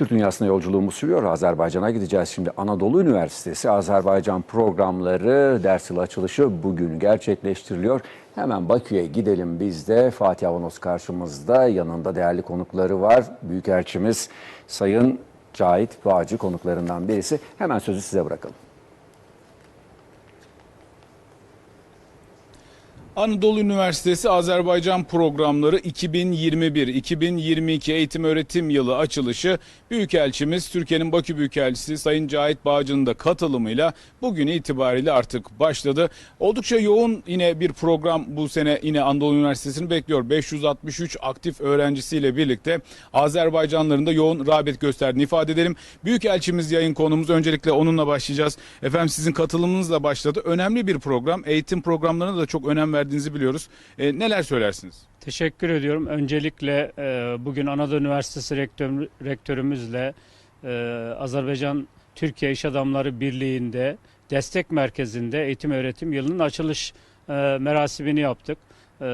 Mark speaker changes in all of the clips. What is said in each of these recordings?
Speaker 1: Türk dünyasına yolculuğumuz sürüyor. Azerbaycan'a gideceğiz şimdi. Anadolu Üniversitesi Azerbaycan programları ders yılı açılışı bugün gerçekleştiriliyor. Hemen Bakü'ye gidelim biz de. Fatih Avanos karşımızda. Yanında değerli konukları var. Büyükelçimiz Sayın Cahit Bağcı konuklarından birisi. Hemen sözü size bırakalım.
Speaker 2: Anadolu Üniversitesi Azerbaycan Programları 2021-2022 eğitim öğretim yılı açılışı Büyükelçimiz Türkiye'nin Bakü Büyükelçisi Sayın Cahit Bağcı'nın da katılımıyla bugün itibariyle artık başladı. Oldukça yoğun yine bir program bu sene yine Anadolu Üniversitesi'ni bekliyor. 563 aktif öğrencisiyle birlikte Azerbaycanlıların da yoğun rağbet gösterdiğini ifade edelim. Büyükelçimiz yayın konumuz öncelikle onunla başlayacağız. Efendim sizin katılımınızla başladı. Önemli bir program. Eğitim programlarına da çok önem verdiğinizi biliyoruz. E, neler söylersiniz?
Speaker 3: Teşekkür ediyorum. Öncelikle e, bugün Anadolu Üniversitesi rektör, rektörümüzle e, Azerbaycan Türkiye İş Adamları Birliği'nde destek merkezinde eğitim öğretim yılının açılış e, merasimini yaptık. E,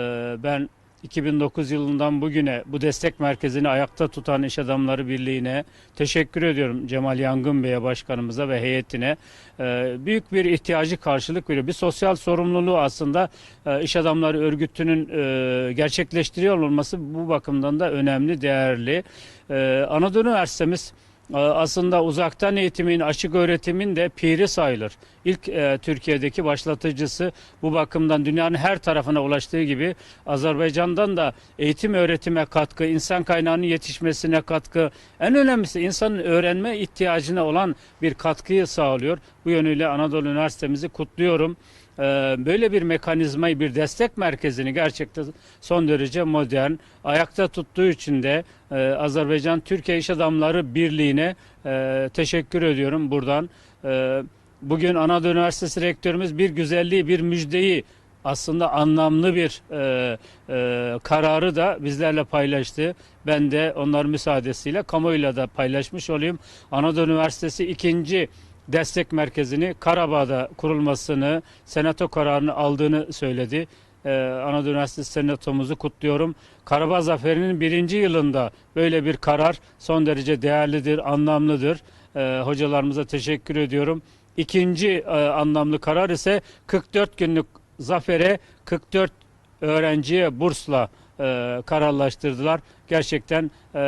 Speaker 3: ben 2009 yılından bugüne bu destek merkezini ayakta tutan İş Adamları Birliği'ne teşekkür ediyorum. Cemal Yangın Bey'e başkanımıza ve heyetine. Ee, büyük bir ihtiyacı karşılık veriyor. Bir sosyal sorumluluğu aslında e, İş Adamları Örgütü'nün e, gerçekleştiriyor olması bu bakımdan da önemli, değerli. Ee, Anadolu Üniversitemiz aslında uzaktan eğitimin, açık öğretimin de piri sayılır. İlk e, Türkiye'deki başlatıcısı bu bakımdan dünyanın her tarafına ulaştığı gibi Azerbaycan'dan da eğitim öğretime katkı, insan kaynağının yetişmesine katkı, en önemlisi insanın öğrenme ihtiyacına olan bir katkıyı sağlıyor. Bu yönüyle Anadolu Üniversitemizi kutluyorum. Ee, Böyle bir mekanizmayı, bir destek merkezini gerçekten son derece modern, ayakta tuttuğu için de e, Azerbaycan Türkiye İş Adamları Birliği'ne e, teşekkür ediyorum buradan. E, Bugün Anadolu Üniversitesi Rektörümüz bir güzelliği, bir müjdeyi aslında anlamlı bir e, e, kararı da bizlerle paylaştı. Ben de onların müsaadesiyle kamuoyuyla da paylaşmış olayım. Anadolu Üniversitesi ikinci destek merkezini Karabağ'da kurulmasını, senato kararını aldığını söyledi. Ee, Anadolu Üniversitesi senatomuzu kutluyorum. Karabağ Zaferi'nin birinci yılında böyle bir karar son derece değerlidir, anlamlıdır. Ee, hocalarımıza teşekkür ediyorum. İkinci e, anlamlı karar ise 44 günlük zafere 44 öğrenciye bursla e, kararlaştırdılar. Gerçekten e,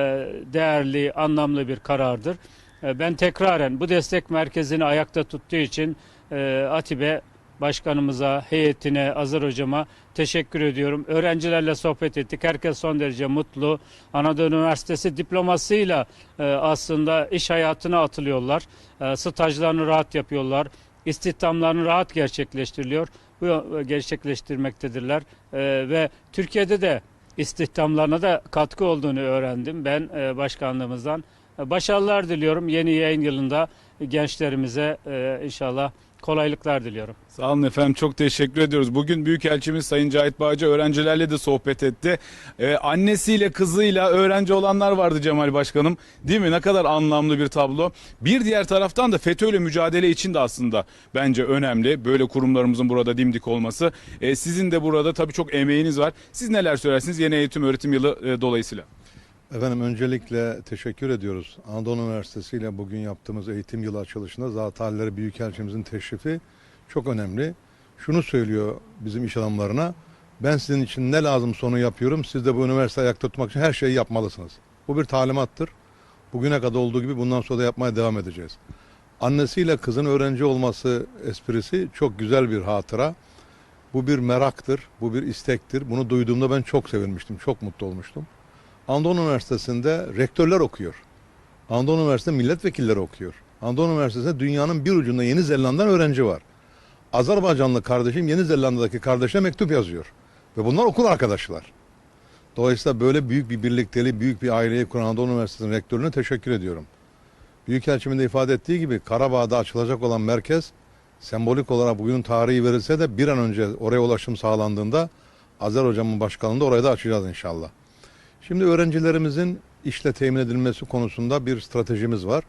Speaker 3: değerli, anlamlı bir karardır. E, Ben tekraren bu destek merkezini ayakta tuttuğu için e, Atibe Başkanımıza, heyetine, Azar Hocama teşekkür ediyorum. Öğrencilerle sohbet ettik. Herkes son derece mutlu. Anadolu Üniversitesi diplomasıyla e, aslında iş hayatına atılıyorlar. Stajlarını rahat yapıyorlar. İstihdamlarını rahat gerçekleştiriliyor. Bu gerçekleştirmektedirler. Ve Türkiye'de de istihdamlarına da katkı olduğunu öğrendim ben başkanlığımızdan. Başarılar diliyorum yeni yayın yılında gençlerimize e, inşallah kolaylıklar diliyorum.
Speaker 2: Sağ olun efendim çok teşekkür ediyoruz. Bugün Büyükelçimiz Sayın Cahit Bağcı öğrencilerle de sohbet etti. Ee, annesiyle kızıyla öğrenci olanlar vardı Cemal Başkanım. Değil mi? Ne kadar anlamlı bir tablo. Bir diğer taraftan da FETÖ'yle mücadele için de aslında bence önemli. Böyle kurumlarımızın burada dimdik olması. Ee, sizin de burada tabii çok emeğiniz var. Siz neler söylersiniz yeni eğitim öğretim yılı e, dolayısıyla?
Speaker 4: Efendim öncelikle teşekkür ediyoruz. Anadolu Üniversitesi ile bugün yaptığımız eğitim yılı açılışında Zat Halleri Büyükelçimizin teşrifi çok önemli. Şunu söylüyor bizim iş adamlarına. Ben sizin için ne lazım sonu yapıyorum. Siz de bu üniversiteyi ayakta tutmak için her şeyi yapmalısınız. Bu bir talimattır. Bugüne kadar olduğu gibi bundan sonra da yapmaya devam edeceğiz. Annesiyle kızın öğrenci olması esprisi çok güzel bir hatıra. Bu bir meraktır, bu bir istektir. Bunu duyduğumda ben çok sevinmiştim, çok mutlu olmuştum. Anadolu Üniversitesi'nde rektörler okuyor. Anadolu Üniversitesi'nde milletvekilleri okuyor. Anadolu Üniversitesi'nde dünyanın bir ucunda Yeni Zelanda'dan öğrenci var. Azerbaycanlı kardeşim Yeni Zelanda'daki kardeşine mektup yazıyor. Ve bunlar okul arkadaşlar. Dolayısıyla böyle büyük bir birlikteliği, büyük bir aileyi kuran Anadolu Üniversitesi'nin rektörüne teşekkür ediyorum. Büyükelçimin de ifade ettiği gibi Karabağ'da açılacak olan merkez sembolik olarak bugün tarihi verilse de bir an önce oraya ulaşım sağlandığında Azer hocamın başkanlığında orayı da açacağız inşallah. Şimdi öğrencilerimizin işle temin edilmesi konusunda bir stratejimiz var.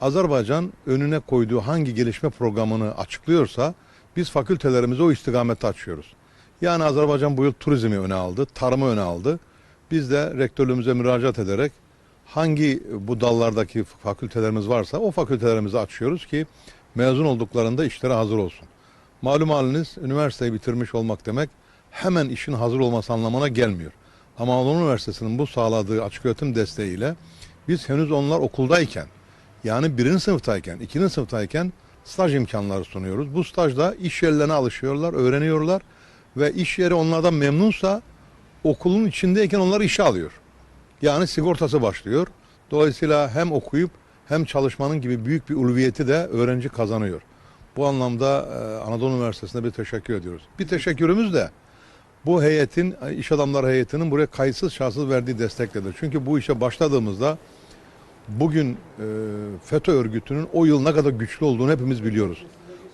Speaker 4: Azerbaycan önüne koyduğu hangi gelişme programını açıklıyorsa biz fakültelerimizi o istikamette açıyoruz. Yani Azerbaycan bu yıl turizmi öne aldı, tarımı öne aldı. Biz de rektörlüğümüze müracaat ederek hangi bu dallardaki fakültelerimiz varsa o fakültelerimizi açıyoruz ki mezun olduklarında işlere hazır olsun. Malum haliniz üniversiteyi bitirmiş olmak demek hemen işin hazır olması anlamına gelmiyor. Ama Anadolu Üniversitesi'nin bu sağladığı açık öğretim desteğiyle biz henüz onlar okuldayken yani birinci sınıftayken, ikinci sınıftayken staj imkanları sunuyoruz. Bu stajda iş yerlerine alışıyorlar, öğreniyorlar ve iş yeri onlardan memnunsa okulun içindeyken onları işe alıyor. Yani sigortası başlıyor. Dolayısıyla hem okuyup hem çalışmanın gibi büyük bir ulviyeti de öğrenci kazanıyor. Bu anlamda Anadolu Üniversitesi'ne bir teşekkür ediyoruz. Bir teşekkürümüz de bu heyetin, iş adamları heyetinin buraya kayıtsız şartsız verdiği destekledir. Çünkü bu işe başladığımızda bugün e, FETÖ örgütünün o yıl ne kadar güçlü olduğunu hepimiz biliyoruz.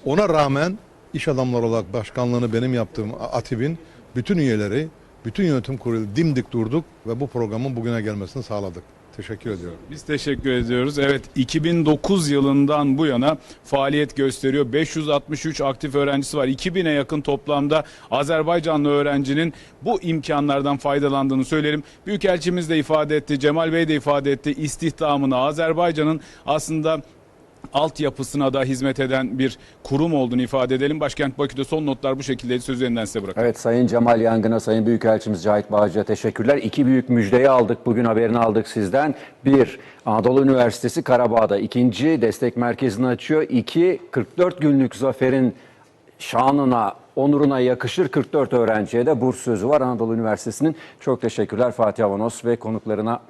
Speaker 4: Ona rağmen iş adamları olarak başkanlığını benim yaptığım ATİB'in bütün üyeleri, bütün yönetim kurulu dimdik durduk ve bu programın bugüne gelmesini sağladık. Teşekkür ediyorum.
Speaker 2: Biz teşekkür ediyoruz. Evet 2009 yılından bu yana faaliyet gösteriyor. 563 aktif öğrencisi var. 2000'e yakın toplamda Azerbaycanlı öğrencinin bu imkanlardan faydalandığını söylerim. Büyükelçimiz de ifade etti, Cemal Bey de ifade etti. İstihdamını Azerbaycan'ın aslında altyapısına da hizmet eden bir kurum olduğunu ifade edelim. Başkent Bakü'de son notlar bu şekilde söz yeniden size bırakıyorum.
Speaker 1: Evet Sayın Cemal Yangın'a, Sayın Büyükelçimiz Cahit Bağcı'ya teşekkürler. İki büyük müjdeyi aldık. Bugün haberini aldık sizden. Bir, Anadolu Üniversitesi Karabağ'da ikinci destek merkezini açıyor. İki, 44 günlük zaferin şanına, onuruna yakışır 44 öğrenciye de burs sözü var Anadolu Üniversitesi'nin. Çok teşekkürler Fatih Avanos ve konuklarına.